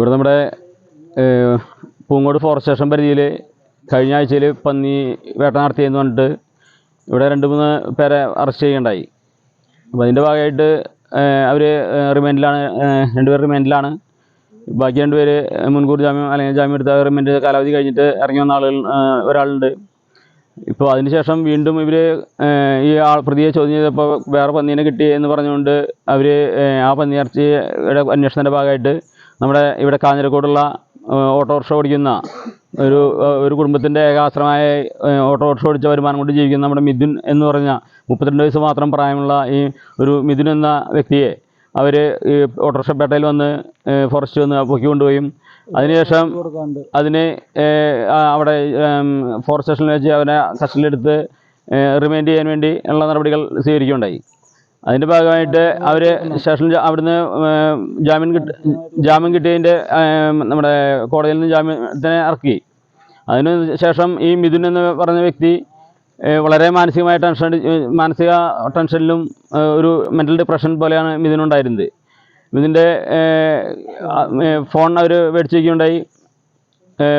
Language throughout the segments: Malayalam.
ഇവിടെ നമ്മുടെ പൂങ്കോട് ഫോറസ്റ്റ് സ്റ്റേഷൻ പരിധിയിൽ കഴിഞ്ഞ ആഴ്ചയിൽ പന്നി വേട്ട നടത്തിയെന്ന് പറഞ്ഞിട്ട് ഇവിടെ രണ്ട് മൂന്ന് പേരെ അറസ്റ്റ് ചെയ്യുകയുണ്ടായി. അപ്പോൾ അതിന്റെ ഭാഗമായിട്ട് അവർ റിമാൻഡിലാണ് രണ്ടുപേർ റിമാൻഡിലാണ് ബാക്കി രണ്ടുപേര് മുൻകൂർ ജാമ്യം അല്ലെങ്കിൽ ജാമ്യം എടുത്ത റിമാൻഡ് കാലാവധി കഴിഞ്ഞിട്ട് ഇറങ്ങി വന്ന ആളുകൾ ഒരാളുണ്ട്. ഇപ്പോൾ അതിനുശേഷം വീണ്ടും ഇവർ ഈ ആൾ പ്രതിയെ ചോദ്യം ചെയ്തപ്പോൾ വേറെ പന്നീനെ കിട്ടി എന്ന് പറഞ്ഞുകൊണ്ട് അവർ ആ പന്നിയിറച്ചിയുടെ അന്വേഷണത്തിന്റെ ഭാഗമായിട്ട് നമ്മുടെ ഇവിടെ കാഞ്ഞിരക്കോടുള്ള ഓട്ടോറിക്ഷ ഓടിക്കുന്ന ഒരു ഒരു കുടുംബത്തിന്റെ ഏകാശ്രമായ ഓട്ടോറിക്ഷ ഓടിച്ച വരുമാനം കൊണ്ട് ജീവിക്കുന്ന നമ്മുടെ മിഥുൻ എന്ന് പറഞ്ഞ മുപ്പത്തിരണ്ട് വയസ്സ് മാത്രം പ്രായമുള്ള ഈ ഒരു മിഥുൻ എന്ന വ്യക്തിയെ അവർ ഈ ഓട്ടോറിക്ഷ പേട്ടയിൽ വന്ന് ഫോറസ്റ്റ് വന്ന് പൊക്കി കൊണ്ടുപോയും. അതിനുശേഷം അതിന് അവിടെ ഫോറസ്റ്റ് സ്റ്റേഷനിൽ വെച്ച് അവനെ കസ്റ്റഡിയിലെടുത്ത് റിമൈൻഡ് ചെയ്യാൻ വേണ്ടി ഉള്ള നടപടികൾ സ്വീകരിക്കുകയുണ്ടായി. അതിന്റെ ഭാഗമായിട്ട് അവർ സ്റ്റേഷനിൽ ജാ- അവിടുന്ന് ജാമ്യം കിട്ടി ജാമ്യം കിട്ടിയതിന്റെ നമ്മുടെ കോടതിയിൽ നിന്ന് ജാമ്യത്തിനെ ഇറക്കി. അതിന് ശേഷം ഈ മിഥുൻ എന്ന് പറഞ്ഞ വ്യക്തി വളരെ മാനസികമായ ടെൻഷൻ മാനസിക ടെൻഷനിലും ഒരു മെന്റൽ ഡിപ്രഷൻ പോലെയാണ് മിഥുനുണ്ടായിരുന്നത് മിഥുന്റെ ഫോൺ അവർ മേടിച്ചിരിക്കുകയുണ്ടായി.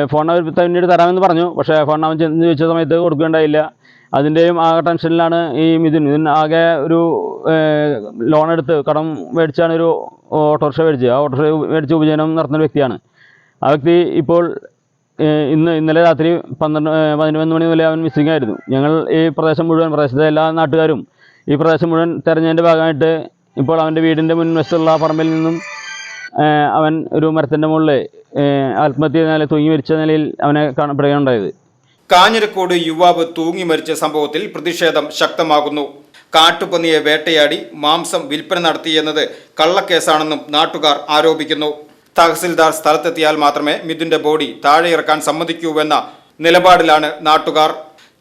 ഫോൺ അവർ പിന്നീട് തരാമെന്ന് പറഞ്ഞു. പക്ഷേ ഫോൺ അവൻ ചെന്ന് ചോദിച്ച സമയത്ത് കൊടുക്കുകയുണ്ടായില്ല. അതിന്റെയും ആ ടെൻഷനിലാണ് ഈ മിഥുൻ. മിഥുൻ ആകെ ഒരു ലോൺ എടുത്ത് കടം മേടിച്ചാണ് ഒരു ഓട്ടോറിക്ഷ മേടിച്ചത്. ആ ഓട്ടോറിക്ഷ മേടിച്ച് ഉപജീവനം നടത്തുന്ന വ്യക്തിയാണ്. ആ വ്യക്തി ഇപ്പോൾ ഇന്ന് ഇന്നലെ രാത്രി പന്ത്രണ്ട് പതിനൊന്ന് മണി മുതലേ അവൻ മിസ്സിംഗ് ആയിരുന്നു. ഞങ്ങൾ ഈ പ്രദേശം മുഴുവൻ പ്രദേശത്തെ എല്ലാ നാട്ടുകാരും ഈ പ്രദേശം മുഴുവൻ തെരഞ്ഞതിന്റെ ഭാഗമായിട്ട് ഇപ്പോൾ അവന്റെ വീടിന്റെ മുൻവശത്തുള്ള പറമ്പിൽ നിന്നും അവൻ ഒരു മരത്തിന്റെ മുകളിൽ ആത്മഹത്യ നില തൂങ്ങി മരിച്ച നിലയിൽ അവനെ കാണപ്പെടുകയുണ്ടായത് കാഞ്ഞിരക്കോട് യുവാവ് തൂങ്ങി മരിച്ച സംഭവത്തിൽ പ്രതിഷേധം ശക്തമാകുന്നു. കാട്ടുപന്നിയെ വേട്ടയാടി മാംസം വിൽപ്പന നടത്തിയെന്നത് കള്ളക്കേസാണെന്നും നാട്ടുകാർ ആരോപിക്കുന്നു. തഹസിൽദാർ സ്ഥലത്തെത്തിയാൽ മാത്രമേ മിഥുന്റെ ബോഡി താഴെ ഇറക്കാൻ സമ്മതിക്കൂവെന്ന നിലപാടിലാണ് നാട്ടുകാർ.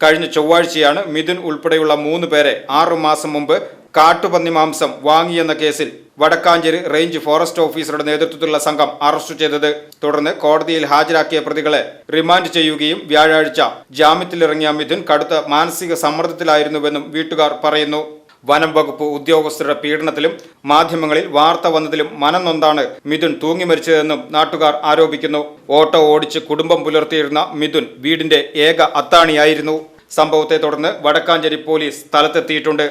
കഴിഞ്ഞ ചൊവ്വാഴ്ചയാണ് മിഥുൻ ഉൾപ്പെടെയുള്ള മൂന്ന് പേരെ ആറു മാസം മുമ്പ് കാട്ടുപന്നി മാംസം വാങ്ങിയെന്ന കേസിൽ വടക്കാഞ്ചേരി റേഞ്ച് ഫോറസ്റ്റ് ഓഫീസറുടെ നേതൃത്വത്തിലുള്ള സംഘം അറസ്റ്റ് ചെയ്തത്. തുടർന്ന് കോടതിയിൽ ഹാജരാക്കിയ പ്രതികളെ റിമാൻഡ് ചെയ്യുകയും വ്യാഴാഴ്ച ജാമ്യത്തിലിറങ്ങിയ മിഥുൻ കടുത്ത മാനസിക സമ്മർദ്ദത്തിലായിരുന്നുവെന്നും വീട്ടുകാർ പറയുന്നു. വനം വകുപ്പ് ഉദ്യോഗസ്ഥരുടെ പീഡനത്തിലും മാധ്യമങ്ങളിൽ വാർത്ത വന്നതിലും മനം നൊന്താണ് മിഥുൻ തൂങ്ങി മരിച്ചതെന്നും നാട്ടുകാർ ആരോപിക്കുന്നു. ഓട്ടോ ഓടിച്ച് കുടുംബം പുലർത്തിയിരുന്ന മിഥുൻ വീടിന്റെ ഏക അത്താണിയായിരുന്നു. സംഭവത്തെ തുടർന്ന് വടക്കാഞ്ചേരി പോലീസ് സ്ഥലത്തെത്തിയിട്ടുണ്ട്.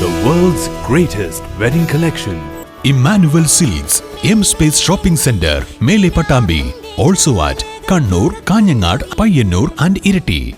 The world's greatest wedding collection. Emmanuel Silks, M Space Shopping Center, Mele Patambi. Also at Kannur, Kanyangad, Payanur and Irati.